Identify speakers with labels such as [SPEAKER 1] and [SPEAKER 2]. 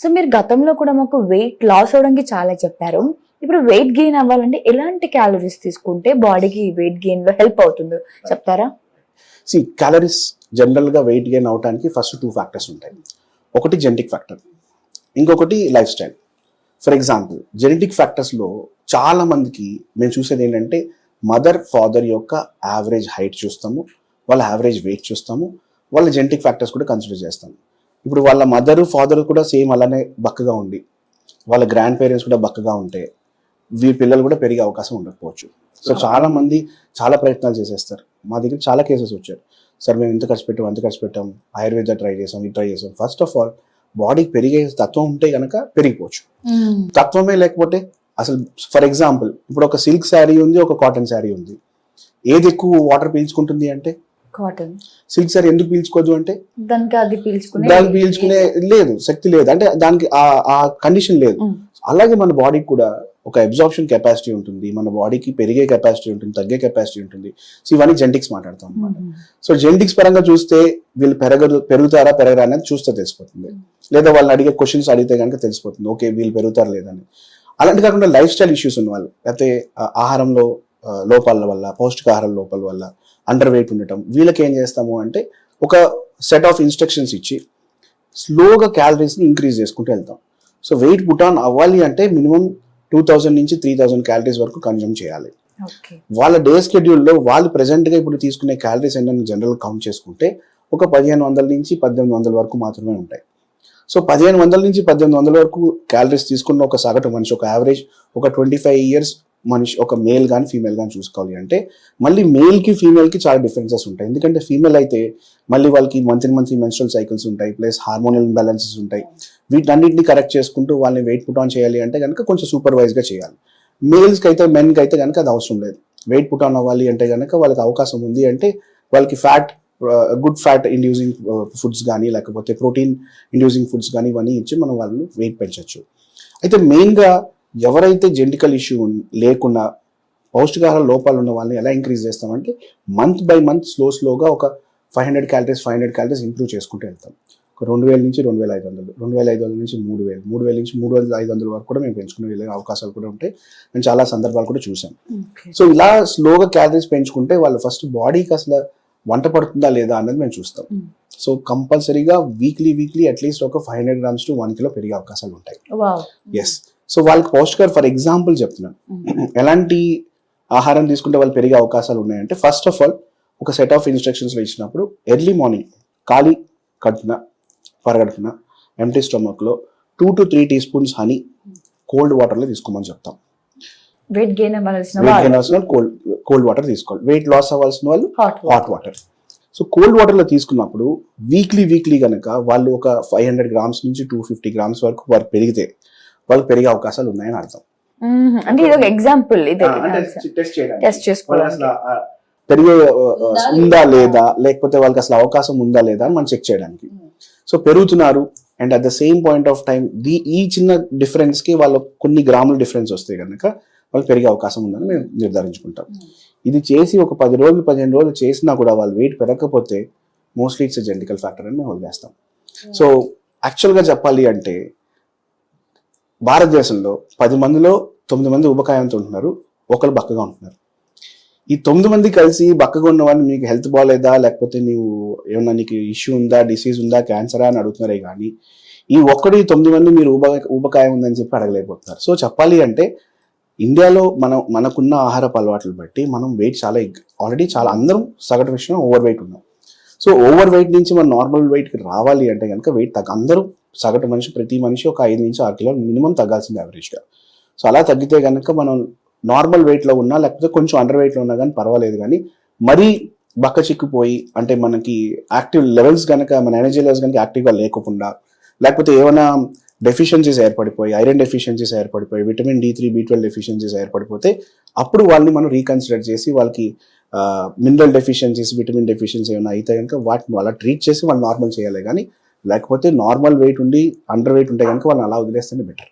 [SPEAKER 1] So మీరు గతంలో కూడా మాకు వెయిట్ లాస్ అవడానికి చాలా చెప్పారు. ఇప్పుడు వెయిట్ గెయిన్ అవ్వాలంటే ఎలాంటి క్యాలరీస్ తీసుకుంటే బాడీకి వెయిట్ గెయిన్లో హెల్ప్ అవుతుందో చెప్తారా?
[SPEAKER 2] సి క్యాలరీస్ జనరల్గా వెయిట్ గెయిన్ అవడానికి ఫస్ట్ టూ ఫ్యాక్టర్స్ ఉంటాయి. ఒకటి జెనెటిక్ ఫ్యాక్టర్ ఇంకొకటి life style for example genetic ఫ్యాక్టర్స్లో చాలా మందికి మేము చూసేది ఏంటంటే మదర్ ఫాదర్ యొక్క యావరేజ్ హైట్ చూస్తాము వాళ్ళ యావరేజ్ వెయిట్ చూస్తాము వాళ్ళ జెనెటిక్ ఫ్యాక్టర్స్ కూడా కన్సిడర్ చేస్తాము. ఇప్పుడు వాళ్ళ మదర్ ఫాదర్ కూడా సేమ్ అలానే బక్కగా ఉండి వాళ్ళ గ్రాండ్ పేరెంట్స్ కూడా బక్కగా ఉంటే వీరి పిల్లలు కూడా పెరిగే అవకాశం ఉండకపోవచ్చు. సో చాలా మంది చాలా ప్రయత్నాలు చేసేస్తారు. మా దగ్గర చాలా కేసెస్ వచ్చారు సార్ మేము ఇంత ఖర్చు పెట్టాం అంత ఖర్చు పెట్టాం ఆయుర్వేద ట్రై చేసాం ఇది ట్రై చేసాం. ఫస్ట్ ఆఫ్ ఆల్ బాడీకి పెరిగే తత్వం ఉంటే కనుక పెరిగిపోవచ్చు. తత్వమే లేకపోతే అసలు ఫర్ ఎగ్జాంపుల్ ఇప్పుడు ఒక సిల్క్ శారీ ఉంది ఒక కాటన్ శారీ ఉంది. ఏది ఎక్కువ వాటర్ పీల్చుకుంటుంది అంటే
[SPEAKER 1] కాటన్.
[SPEAKER 2] సిల్క్ శారీ ఎందుకు పీల్చుకోదు అంటే?
[SPEAKER 1] దానికి అది పీల్చుకునే
[SPEAKER 2] దానికి పీల్చుకునే లేదు శక్తి లేదు. అంటే దానికి ఆ- కండిషన్ లేదు. అలాగే మన బాడీకి కూడా ఒక అబ్జార్ప్షన్ కెపాసిటీ ఉంటుంది. మన బాడీకి పెరిగే కెపాసిటీ ఉంటుంది తగ్గే కెపాసిటీ ఉంటుంది. సో ఇవన్నీ జెనటిక్స్ మాట్లాడతాం అన్నమాట. సో జెనటిక్స్ పరంగా చూస్తే వీళ్ళు పెరగరు పెరుగుతారా పెరగరా అనేది చూస్తే తెలిసిపోతుంది. లేదా వాళ్ళని అడిగే క్వశ్చన్స్ అడిగితే కనుక తెలిసిపోతుంది. ఓకే వీళ్ళు పెరుగుతారు లేదని అలాంటి కాకుండా లైఫ్ స్టైల్ ఇష్యూస్ ఉన్న వాళ్ళు లేకపోతే ఆహారంలో లోపాల వల్ల పౌష్టికాహారం లోపాల వల్ల అండర్ వెయిట్ ఉండటం వీళ్ళకి ఏం చేస్తాము అంటే ఒక సెట్ ఆఫ్ ఇన్స్ట్రక్షన్స్ ఇచ్చి స్లోగా క్యాలరీస్ని ఇంక్రీజ్ చేసుకుంటూ వెళ్తాం. సో వెయిట్ పుట్ ఆన్ అవ్వాలి అంటే మినిమం టూ థౌజండ్ నుంచి త్రీ థౌజండ్ క్యాలరీస్ వరకు కన్జ్యూమ్ చేయాలి. వాళ్ళ డే స్కెడ్యూల్లో వాళ్ళు ప్రెసెంట్గా ఇప్పుడు తీసుకునే క్యాలరీస్ ఏంటని జనరల్ కౌంట్ చేసుకుంటే ఒక పదిహేను వందల నుంచి పద్దెనిమిది వందల వరకు మాత్రమే ఉంటాయి. సో పదిహేను వందల నుంచి పద్దెనిమిది వందల వరకు క్యాలరీస్ తీసుకున్న ఒక సగటు మనిషి ఒక యావరేజ్ ఒక ట్వంటీ ఫైవ్ ఇయర్స్ మనిషి ఒక మేల్ కానీ ఫీమేల్ కానీ చూసుకోవాలి అంటే మళ్ళీ మేల్కి ఫీమేల్కి చాలా డిఫరెన్సెస్ ఉంటాయి. ఎందుకంటే ఫీమేల్ అయితే మళ్ళీ వాళ్ళకి మంత్లీ మంత్లీ మెన్స్ట్రల్ సైకిల్స్ ఉంటాయి ప్లస్ హార్మోనల్ ఇంబ్యాలెన్సెస్ ఉంటాయి. వీటన్నిటిని కరెక్ట్ చేసుకుంటూ వాళ్ళని వెయిట్ పుట్ ఆన్ చేయాలి అంటే కనుక కొంచెం సూపర్వైజ్గా చేయాలి. మేల్స్కి అయితే మెన్కి అయితే కనుక అది అవసరం లేదు. వెయిట్ పుట్ ఆన్ అవ్వాలి అంటే కనుక వాళ్ళకి అవకాశం ఉంది అంటే వాళ్ళకి fat good fat inducing foods కానీ లేకపోతే ప్రోటీన్ ఇండ్యూసింగ్ ఫుడ్స్ కానీ ఇవన్నీ ఇచ్చి మనం వాళ్ళని వెయిట్ పెంచవచ్చు అయితే మెయిన్గా ఎవరైతే జెంటికల్ ఇష్యూ లేకుండా పౌష్టికాహార లోపాలు ఉన్న వాళ్ళని ఎలా ఇంక్రీజ్ చేస్తామంటే మంత్ బై మంత్ స్లో స్లోగా ఒక five hundred calories five hundred calories improve చేసుకుంటూ వెళ్తాం. ఒక రెండు వేల నుంచి రెండు వేల ఐదు వందలు రెండు వేల ఐదు వందల నుంచి మూడు వేలు మూడు వేల నుంచి మూడు వేల ఐదు వందల వరకు కూడా మేము పెంచుకునే వెళ్ళే అవకాశాలు కూడా ఉంటాయి నేను చాలా సందర్భాలు కూడా చూసాం. సో ఇలా స్లోగా క్యాలరీస్ పెంచుకుంటే వాళ్ళు ఫస్ట్ బాడీకి అసలు వంట పడుతుందా లేదా అన్నది మేము చూస్తాం. సో కంపల్సరీగా వీక్లీ వీక్లీ అట్లీస్ట్ ఒక five hundred grams to one kilo పెరిగే అవకాశాలు ఉంటాయి. ఎస్ సో వాళ్ళకి పౌష్టికారు ఫర్ ఎగ్జాంపుల్ చెప్తున్నాను. ఎలాంటి ఆహారం తీసుకుంటే వాళ్ళు పెరిగే అవకాశాలు ఉన్నాయంటే ఫస్ట్ ఆఫ్ ఆల్ ఒక సెట్ ఆఫ్ ఇన్స్ట్రక్షన్స్లో ఇచ్చినప్పుడు ఎర్లీ మార్నింగ్ ఖాళీ కడుపున పరగడుపున empty స్టమక్లో two to three teaspoons honey cold వాటర్లో తీసుకోమని చెప్తాం.
[SPEAKER 1] వెయిట్ గెయిన్ అవ్వాల్సిన
[SPEAKER 2] కోల్డ్ కోల్డ్ వాటర్ తీసుకోవాలి. వెయిట్ లాస్ అవ్వాల్సిన వాళ్ళు
[SPEAKER 1] hot
[SPEAKER 2] hot water so cold వాటర్లో తీసుకున్నప్పుడు వీక్లీ వీక్లీ కనుక వాళ్ళు ఒక ఫైవ్ హండ్రెడ్ గ్రామ్స్ నుంచి టూ ఫిఫ్టీ గ్రామ్స్ వరకు వారు పెరిగితే వాళ్ళకి పెరిగే అవకాశాలు ఉన్నాయని అర్థం.
[SPEAKER 1] అంటే ఇది ఒక ఎగ్జాంపుల్
[SPEAKER 2] టెస్ట్ చేయడానికి. పెరిగే ఉందా లేదా లేకపోతే వాళ్ళకి అసలు అవకాశం ఉందా లేదా అని మనం చెక్ చేయడానికి. సో పెరుగుతున్నారు and at the same point of time the ఈ చిన్న డిఫరెన్స్కి వాళ్ళ కొన్ని గ్రాముల డిఫరెన్స్ వస్తే కనుక వాళ్ళు పెరిగే అవకాశం ఉందని మేము నిర్ధారించుకుంటాం. ఇది చేసి ఒక పది రోజులు పదిహేను రోజులు చేసినా కూడా వాళ్ళు వెయిట్ పెరగకపోతే మోస్ట్లీ ఇట్స్ జెంటికల్ ఫ్యాక్టర్ అని మేము వదిలేస్తాం. సో యాక్చువల్గా చెప్పాలి అంటే భారతదేశంలో పది మందిలో తొమ్మిది మంది ఉపకాయంతో ఉంటున్నారు ఒకరు బక్కగా ఉంటున్నారు. ఈ తొమ్మిది మంది కలిసి బక్కగా ఉన్నవాడిని నీకు మీకు హెల్త్ బాగాలేదా? లేకపోతే నీవు ఏమన్నా నీకు ఇష్యూ ఉందా? డిసీజ్ ఉందా? క్యాన్సరా అని అడుగుతున్నారే కానీ ఈ ఒక్కడు ఈ తొమ్మిది మంది మీరు ఊబ ఊబకాయం ఉందని చెప్పి అడగలేకపోతున్నారు. సో చెప్పాలి అంటే ఇండియాలో మనం మనకున్న ఆహారపు అలవాట్లు బట్టి మనం వెయిట్ చాలా ఆల్రెడీ చాలా అందరం సగటు విషయం ఓవర్ వెయిట్ ఉన్నాం. సో ఓవర్ వెయిట్ నుంచి మనం నార్మల్ వెయిట్కి రావాలి అంటే కనుక వెయిట్ తగ్గ అందరూ సగటు మనిషి ప్రతి మనిషి ఒక ఐదు నుంచి ఆరు కిలోలు మినిమం తగ్గాల్సింది యావరేజ్గా సో అలా తగ్గితే కనుక మనం నార్మల్ వెయిట్లో ఉన్నా లేకపోతే కొంచెం అండర్ వెయిట్లో ఉన్నా కానీ పర్వాలేదు కానీ మరీ బక్క చిక్కిపోయి అంటే మనకి యాక్టివ్ లెవెల్స్ కనుక మన ఎనర్జీ లెవెల్స్ కనుక యాక్టివ్గా లేకుండా లేకపోతే ఏమైనా డెఫిషియన్సీస్ ఏర్పడిపోయి iron deficiencies ఏర్పడిపోయి vitamin D three B twelve deficiencies ఏర్పడిపోతే అప్పుడు వాళ్ళని మనం రీకన్సిడర్ చేసి వాళ్ళకి మినరల్ డెఫిషియన్సీస్ విటమిన్ డెఫిషియన్సీ ఏమైనా అయితే కనుక వాటిని అలా ట్రీట్ చేసి వాళ్ళు నార్మల్ చేయాలి కానీ లేకపోతే నార్మల్ వెయిట్ ఉండి అండర్ వెయిట్ ఉంటే కనుక వాళ్ళని అలా వదిలేస్తేనే బెటర్